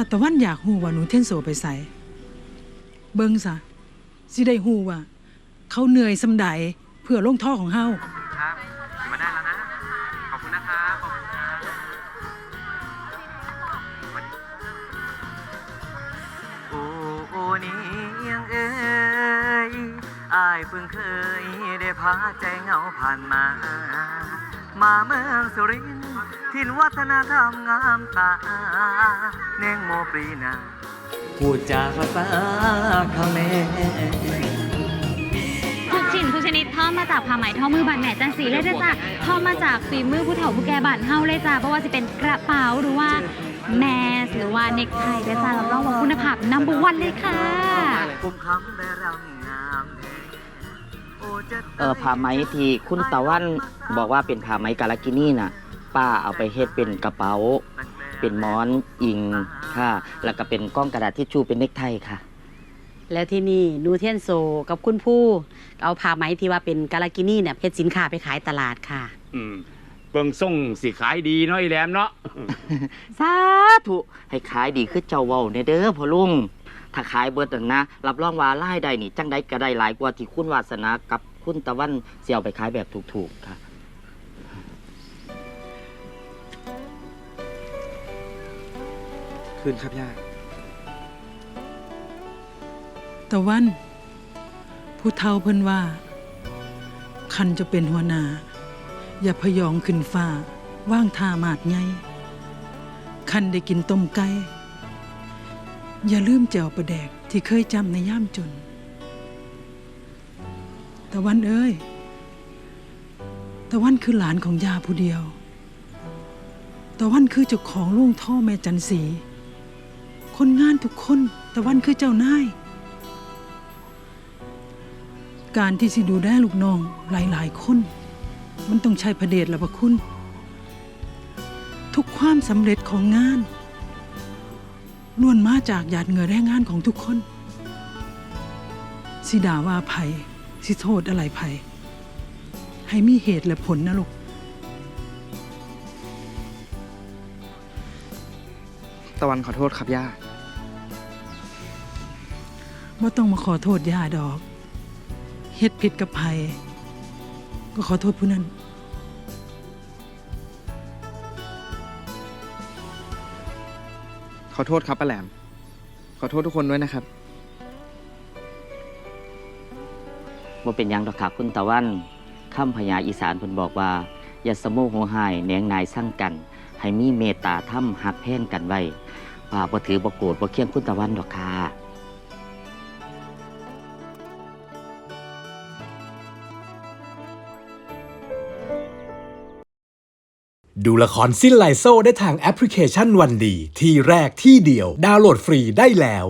ถ้าตะวันอยากฮู้ว่าหนูเท่นโซไปใส่เบิงซะสิได้ฮู้ว่า เขาเหนื่อยสำใดเพื่อลงท่อของเฮาครับมาได้แล้วนะ ขอบคุณนะครับขอบคุณครับโอ้โอนี่ยังเอ้ยอายเพิ่งเคยได้พาใจเหงาผ่านมา มาเมืองสุรินทร์ถิ่นวัฒนธรรมงามตาเน่งโมปรีนาพูดจาภาษาเขมรทุกชิ้นทุกชนิดทอดมาจากผ้าไหมทอมือบานแหม่จันสีเลยนะจ้ะทอดมาจากฝีมือผู้เฒ่าผู้แก่บ้านเฮาเลยจ้ะเพราะว่าจะเป็นกระเป๋าหรือว่าแมสหรือว่าเน็กไทเลยจ้ะรับรองว่าคุณภาพนัมเบอร์วันเลยค่ะกุมคำได้รำ เออผ้าไหมที่คุณตะวันบอกว่าเป็นผ้าไหมกาลากินี่น่ะ ป้าเอาไปเฮ็ดเป็นกระเป๋า เป็นหมอนอิงค่ะ แล้วก็เป็นกล้องกระดาษทิชชู่เป็นเน็กไทค่ะ แล้วที่นี่นูเทียนโซกับคุณผู้เอาผ้าไหมที่ว่าเป็นกาลากินี่เนี่ยเพชรสินค้าไปขายตลาดค่ะ อืมเบิ่งส่งสิขายดีเนาะอีแหลมเนาะ สาธุให้ขายดีคือเจ้าเว้าเนี่ยเด้อพ่อลุง ถ้าขายเบิดนั่นนะ รับรองว่ารายได้นี่จังได้ก็ได้หลายกว่าที่คุณวาสนากับ คุณตะวันเสียเอาไปขายแบบถูกๆค่ะคืนครับย่าตะวัน ผู้เฒ่าเพิ่นว่า คันจะเป็นหัวหน้าอย่าพยองขึ้นฟ้าว่างท่ามาดไงคันได้กินต้มไก่อย่าลืมแจวประแดกที่เคยจำในย่ามจนตะวันเอ้ยตะวันคือหลานของยาผู้เดียวตะวันคือเจ้าของลุงท่อแม่จันสี คนงานทุกคนตะวันคือเจ้านาย การที่สิดูแลลูกน้องหลายๆคน มันต้องใช้พระเดชและพระคุณ ทุกความสำเร็จของงานล้วนมาจากหยาดเหงื่อแรงงานของทุกคน สิดาว่าไผ สิโทษอะไรไผให้มีเหตุและผลนะลูก ตะวันขอโทษครับย่า ว่าต้องมาขอโทษย่าดอก เฮ็ดผิดกับไผก็ขอโทษผู้นั้น ขอโทษครับป้าแหลม ขอโทษทุกคนด้วยนะครับ ว่าเป็นหยังดอกค่ะคุณตะวันคำพญาอีสานเพิ่นบอกว่า อย่าสะโมโหหายแหนงนายสร้างกัน ให้มีเมตตาถ้ำหักแพ่งกันไว้ว่าบ่ถือบ่โกรธบ่เคียงคุณตะวันดอกค่ะดูละครสิ้นไลโซได้ทางแอปพลิเคชันวันดี ที่แรกที่เดียว ดาวน์โหลดฟรีได้แล้ว